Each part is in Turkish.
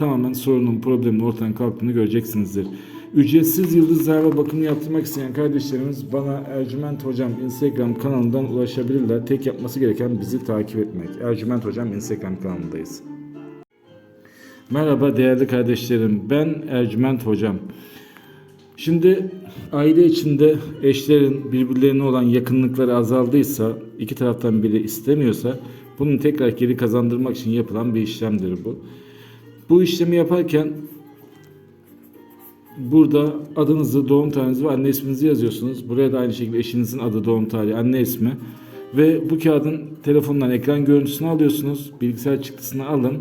tamamen sorunun, problemin ortadan kalktığını göreceksinizdir. Ücretsiz yıldız zarfa bakımı yaptırmak isteyen kardeşlerimiz bana Ercüment Hocam Instagram kanalından ulaşabilirler. Tek yapması gereken bizi takip etmek. Ercüment Hocam Instagram kanalındayız. Merhaba değerli kardeşlerim. Ben Ercüment Hocam. Şimdi aile içinde eşlerin birbirlerine olan yakınlıkları azaldıysa, iki taraftan biri istemiyorsa bunun tekrar geri kazandırmak için yapılan bir işlemdir bu. Bu işlemi yaparken burada adınızı, doğum tarihinizi ve anne isminizi yazıyorsunuz. Buraya da aynı şekilde eşinizin adı, doğum tarihi, anne ismi ve bu kağıdın telefondan ekran görüntüsünü alıyorsunuz. Bilgisayar çıktısını alın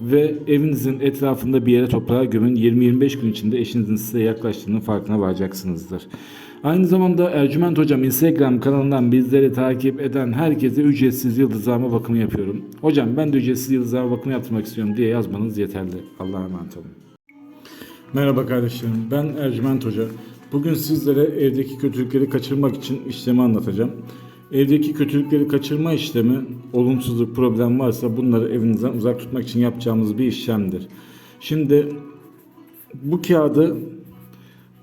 ve evinizin etrafında bir yere toprağa gömün. 20-25 gün içinde eşinizin size yaklaştığının farkına varacaksınızdır. Aynı zamanda Ercüment Hocam Instagram kanalından bizleri takip eden herkese ücretsiz yıldızlama bakımı yapıyorum. Hocam ben de ücretsiz yıldızlama bakımı yaptırmak istiyorum diye yazmanız yeterli. Allah'a emanet olun. Merhaba kardeşlerim ben Ercüment Hoca. Bugün sizlere evdeki kötülükleri kaçırmak için işlemi anlatacağım. Evdeki kötülükleri kaçırma işlemi olumsuzluk problem varsa bunları evinizden uzak tutmak için yapacağımız bir işlemdir. Şimdi bu kağıdı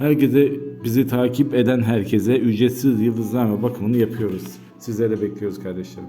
Herkese bizi takip eden herkese ücretsiz yıldızlama bakımını yapıyoruz. Sizleri bekliyoruz kardeşlerim.